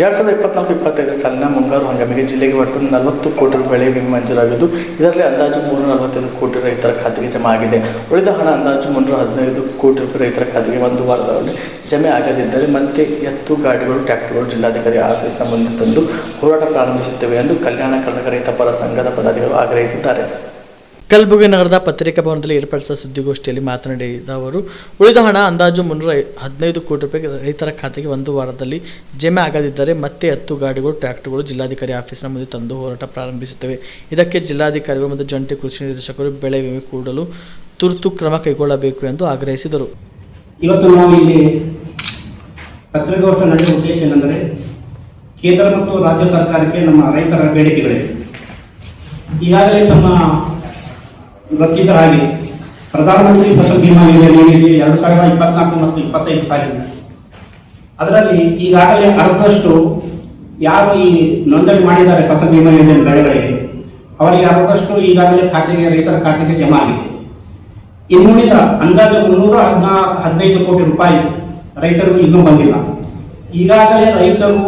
ಎರಡು ಸಾವಿರದ ಇಪ್ಪತ್ನಾಲ್ಕು, ಇಪ್ಪತ್ತೈದು ಸಾಲಿನ ಮುಂಗಾರು ಹಂಗಾಮಿಗೆ ಜಿಲ್ಲೆಗೆ ಒಟ್ಟು ನಲವತ್ತು ಕೋಟಿ ರೂಪಾಯಿ ವಿಮೆ ಮಂಜೂರಾಗಿದ್ದು, ಇದರಲ್ಲಿ ಅಂದಾಜು ಮೂರು ನಲವತ್ತೈದು ಕೋಟಿ ರೈತರ ಖಾತೆಗೆ ಜಮಾ ಆಗಿದೆ. ಉಳಿದ ಹಣ ಅಂದಾಜು ಮುನ್ನೂರ ಹದಿನೈದು ಕೋಟಿ ರೂಪಾಯಿ ರೈತರ ಖಾತೆಗೆ ಒಂದು ವಾರದಲ್ಲಿ ಜಮೆ ಆಗದಿದ್ದರೆ ಮತ್ತೆ ಎತ್ತು, ಗಾಡಿಗಳು, ಟ್ರ್ಯಾಕ್ಟರ್ಗಳು ಜಿಲ್ಲಾಧಿಕಾರಿ ಆಫೀಸ್ನ ಮುಂದೆ ತಂದು ಹೋರಾಟ ಪ್ರಾರಂಭಿಸುತ್ತೇವೆ ಎಂದು ಕಲ್ಯಾಣ ಕರ್ನಾಟಕ ರೈತ ಪರ ಸಂಘದ ಪದಾಧಿಕಾರಿಗಳು ಆಗ್ರಹಿಸಿದ್ದಾರೆ. ಕಲಬುರಗಿ ನಗರದ ಪತ್ರಿಕಾ ಭವನದಲ್ಲಿ ಏರ್ಪಡಿಸಿದ ಸುದ್ದಿಗೋಷ್ಠಿಯಲ್ಲಿ ಮಾತನಾಡಿದ ಅವರು, ಉಳಿದ ಹಣ ಅಂದಾಜು ಮುನ್ನೂರ ಹದಿನೈದು ಕೋಟಿ ರೂಪಾಯಿ ರೈತರ ಖಾತೆಗೆ ಒಂದು ವಾರದಲ್ಲಿ ಜಮೆ ಆಗದಿದ್ದರೆ ಮತ್ತೆ ಹತ್ತು ಗಾಡಿಗಳು, ಟ್ರ್ಯಾಕ್ಟರ್ಗಳು ಜಿಲ್ಲಾಧಿಕಾರಿ ಆಫೀಸ್ನ ಮುಂದೆ ತಂದು ಹೋರಾಟ ಪ್ರಾರಂಭಿಸುತ್ತವೆ. ಇದಕ್ಕೆ ಜಿಲ್ಲಾಧಿಕಾರಿಗಳು ಮತ್ತು ಜಂಟಿ ಕೃಷಿ ನಿರ್ದೇಶಕರು ಬೆಳೆ ವಿಮೆ ಕೂಡಲು ತುರ್ತು ಕ್ರಮ ಕೈಗೊಳ್ಳಬೇಕು ಎಂದು ಆಗ್ರಹಿಸಿದರು. ಇವತ್ತು ನಾವು ಇಲ್ಲಿ ಪತ್ರಿಕಾಗೋಷ್ಠಿ ಕೇಂದ್ರ ಮತ್ತು ರಾಜ್ಯ ಸರ್ಕಾರಕ್ಕೆ ನಮ್ಮ ರೈತರ ಬೇಡಿಕೆಗಳಿವೆ. ಈಗಾಗಲೇ ತಮ್ಮ ಹಾಗೆ ಪ್ರಧಾನಮಂತ್ರಿ ಫಸಲ್ ಭೀಮಾ ಯೋಜನೆ ಎರಡು ಸಾವಿರದ ಇಪ್ಪತ್ನಾಲ್ಕು ಮತ್ತು ಇಪ್ಪತ್ತೈದು ಸಾಲಿನ. ಅದರಲ್ಲಿ ಈಗಾಗಲೇ ಅರ್ಧದಷ್ಟು ಯಾರು ಈ ನೋಂದಣಿ ಮಾಡಿದ್ದಾರೆ ಫಸಲ್ ಬಿಮಾ ಯೋಜನೆ ಬೆಳೆಗಳಿಗೆ, ಅವರಿಗೆ ಅರ್ಧದಷ್ಟು ಈಗಾಗಲೇ ಖಾತೆಗೆ, ರೈತರ ಖಾತೆಗೆ ಜಮಾ ಆಗಿದೆ. ಇನ್ನುಳಿದ ಅಂದಾಜು ಮುನ್ನೂರ ಹದಿನಾ, ಹದಿನೈದು ಕೋಟಿ ರೂಪಾಯಿ ರೈತರು ಇನ್ನೂ ಬಂದಿಲ್ಲ. ಈಗಾಗಲೇ ರೈತರು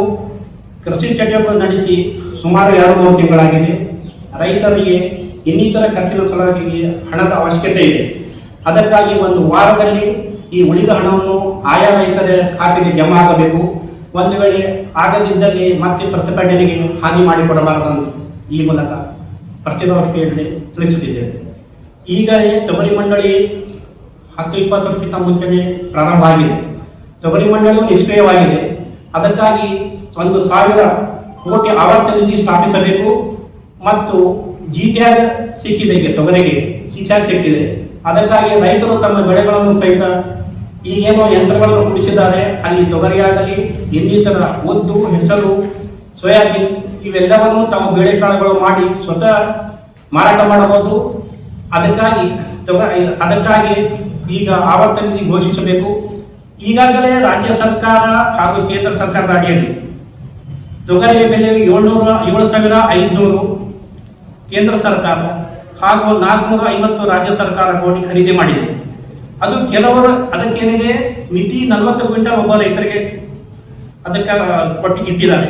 ಕೃಷಿ ಚಟುವಟಿಕೆ ನಡೆಸಿ ಸುಮಾರು ಎರಡು ಮೂರು ತಿಂಗಳಾಗಿದೆ. ರೈತರಿಗೆ ಇನ್ನಿತರ ಖರ್ಚಿನ ಸಲುವಾಗಿ ಹಣದ ಅವಶ್ಯಕತೆ ಇದೆ. ಅದಕ್ಕಾಗಿ ಒಂದು ವಾರದಲ್ಲಿ ಈ ಉಳಿದ ಹಣವನ್ನು ಆಯಾ ರೈತರ ಖಾತೆಗೆ ಜಮಾ ಆಗಬೇಕು. ಒಂದು ವೇಳೆ ಆಗದಿದ್ದಲ್ಲಿ ಮತ್ತೆ ಪ್ರತಿಭಟನೆಗೆ ಹಾನಿ ಮಾಡಿಕೊಡಬಾರದು ಈ ಮೂಲಕ ಪತ್ರಿಕಾಗೋಷ್ಠಿಯಲ್ಲಿ ತಿಳಿಸುತ್ತಿದ್ದೇವೆ. ಈಗಲೇ ತೊಗರಿ ಮಂಡಳಿ ಹತ್ತು ಇಪ್ಪತ್ತಕ್ಕಿಂತ ಮುಂಚೆನೆ ಪ್ರಾರಂಭ ಆಗಿದೆ. ತೊಗರಿ ಮಂಡಳಿಯು ನಿಷ್ಕ್ರಿಯವಾಗಿದೆ. ಅದಕ್ಕಾಗಿ ಒಂದು ಸಾವಿರ ಕೋಟಿ ಆವರ್ತ ನಿಧಿ ಸ್ಥಾಪಿಸಬೇಕು ಮತ್ತು ಜಿಟ್ಯಾಗ ಸಿಕ್ಕಿದೆ ಈಗ ತೊಗರಿಗೆ ಸಿಚಾಗ್ ಸಿಕ್ಕಿದೆ. ಅದಕ್ಕಾಗಿ ರೈತರು ತಮ್ಮ ಬೆಳೆಗಳನ್ನು ಸಹಿತ ಈಗೇನೋ ಯಂತ್ರಗಳನ್ನು ಕುಡಿಸಿದ್ದಾರೆ ಅಲ್ಲಿ ತೊಗರಿಯಾಗಲಿ, ಇನ್ನಿತರ ಉದ್ದು, ಹೆಸರು, ಸೋಯಾಬೀನ್, ಇವೆಲ್ಲವನ್ನು ತಮ್ಮ ಬೇಳೆಕಾಳುಗಳು ಮಾಡಿ ಸ್ವತಃ ಮಾರಾಟ ಮಾಡಬಹುದು. ಅದಕ್ಕಾಗಿ ಅದಕ್ಕಾಗಿ ಈಗ ಆವರ್ತನಿಧಿ ಘೋಷಿಸಬೇಕು. ಈಗಾಗಲೇ ರಾಜ್ಯ ಸರ್ಕಾರ ಹಾಗೂ ಕೇಂದ್ರ ಸರ್ಕಾರದ ಅಡಿಯಲ್ಲಿ ತೊಗರಿಯ ಬೆಲೆ ಏಳ್ನೂರ, ಏಳು ಸಾವಿರ ಐದುನೂರು ಕೇಂದ್ರ ಸರ್ಕಾರ ಹಾಗೂ ನಾಲ್ಕುನೂರ ಐವತ್ತು ರಾಜ್ಯ ಸರ್ಕಾರ ಕೋಟಿ ಖರೀದಿ ಮಾಡಿದೆ. ಅದು ಕೆಲವರು ಅದಕ್ಕೇನಿದೆ? ಮಿತಿ ನಲವತ್ತು ಕ್ವಿಂಟಲ್ ಒಬ್ಬ ರೈತರಿಗೆ ಅದಕ್ಕೆ ಕೊಟ್ಟು ಇಟ್ಟಿದ್ದಾರೆ.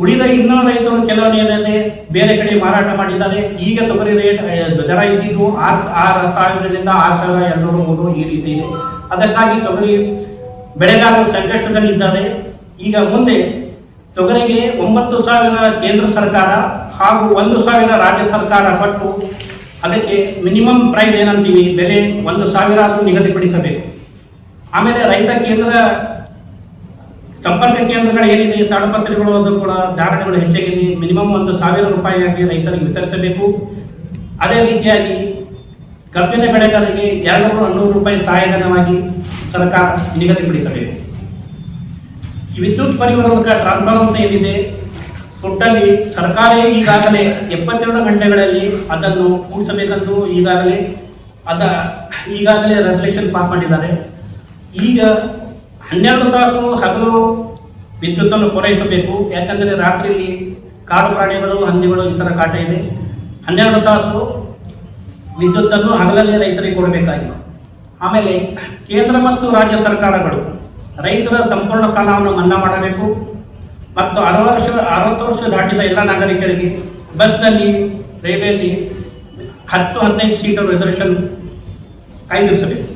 ಉಳಿದ ಇನ್ನೂ ರೈತರು ಕೆಲವರು ಏನಿದೆ? ಬೇರೆ ಕಡೆ ಮಾರಾಟ ಮಾಡಿದ್ದಾರೆ. ಈಗ ತೊಗರಿ ರೇಟ್ ದರ ಇದ್ದಿದ್ದು ಆರು ಆರು ಸಾವಿರದಿಂದ ಆರು ಸಾವಿರ ಎರಡು ಮೂರು ಈ ರೀತಿ ಇದೆ. ಅದಕ್ಕಾಗಿ ತೊಗರಿ ಬೆಳೆಗಾರರು ಸಂಕಷ್ಟದಲ್ಲಿದ್ದಾರೆ. ಈಗ ಮುಂದೆ ತೊಗರಿಗೆ ಒಂಬತ್ತು ಸಾವಿರ ಕೇಂದ್ರ ಸರ್ಕಾರ ಹಾಗೂ ಒಂದು ಸಾವಿರ ರಾಜ್ಯ ಸರ್ಕಾರ ಕೊಟ್ಟು ಅದಕ್ಕೆ ಮಿನಿಮಮ್ ಪ್ರೈಸ್ ಏನಂತೀವಿ? ಬೆಲೆ ಒಂದು ಸಾವಿರ ನಿಗದಿಪಡಿಸಬೇಕು. ಆಮೇಲೆ ರೈತ ಕೇಂದ್ರ, ಸಂಪರ್ಕ ಕೇಂದ್ರಗಳು ಏನಿದೆ? ತಾಡಪತ್ರಿಗಳು ಅದು ಕೂಡ ಧಾರಣೆಗಳು ಹೆಚ್ಚಾಗಿದೆ. ಮಿನಿಮಮ್ ಒಂದು ಸಾವಿರ ರೂಪಾಯಿಯಾಗಿ ರೈತರಿಗೆ ವಿತರಿಸಬೇಕು. ಅದೇ ರೀತಿಯಾಗಿ ಕಬ್ಬಿನ ಬೆಳೆಗಾರರಿಗೆ ಎರಡು ನೂರು ರೂಪಾಯಿ ಸಹಾಯಧನವಾಗಿ ಸರ್ಕಾರ ನಿಗದಿಪಡಿಸಬೇಕು. ವಿದ್ಯುತ್ ಪರಿವರ್ತಕ ಟ್ರಾನ್ಸ್ಫಾರ್ಮರ್ ಏನಿದೆ? ಒಟ್ಟಲ್ಲಿ ಸರ್ಕಾರ ಈಗಾಗಲೇ ಎಪ್ಪತ್ತೆರಡು ಗಂಟೆಗಳಲ್ಲಿ ಅದನ್ನು ಕೂಡಿಸಬೇಕೆಂದು ಈಗಾಗಲೇ ಅದ, ಈಗಾಗಲೇ ರೆಸಲ್ಯೂಷನ್ ಪಾಸ್ ಮಾಡಿದ್ದಾರೆ. ಈಗ ಹನ್ನೆರಡು ತಾಸು ಹಗಲು ವಿದ್ಯುತ್ತನ್ನು ಪೂರೈಸಬೇಕು. ಯಾಕಂದರೆ ರಾತ್ರಿಯಲ್ಲಿ ಕಾಡು ಪ್ರಾಣಿಗಳು, ಹಂದಿಗಳು ಈ ಥರ ಕಾಟ ಇದೆ. ಹನ್ನೆರಡು ತಾಸು ವಿದ್ಯುತ್ತನ್ನು ಹಗಲಲ್ಲಿ ರೈತರಿಗೆ ಕೊಡಬೇಕಾಗಿದೆ. ಆಮೇಲೆ ಕೇಂದ್ರ ಮತ್ತು ರಾಜ್ಯ ಸರ್ಕಾರಗಳು ರೈತರ ಸಂಪೂರ್ಣ ಸಾಲವನ್ನು ಮನ್ನಾ ಮಾಡಬೇಕು. ಮತ್ತು ಅರವತ್ತು ವರ್ಷ ಅರವತ್ತು ವರ್ಷ ದಾಟಿದ ಎಲ್ಲ ನಾಗರಿಕರಿಗೆ ಬಸ್ನಲ್ಲಿ ರೈಲ್ವೆಯಲ್ಲಿ ಹತ್ತು, ಹದಿನೈದು ಸೀಟರ್ ರಿಸರ್ವೇಷನ್ ಕಾಯ್ದಿರಿಸಬೇಕು.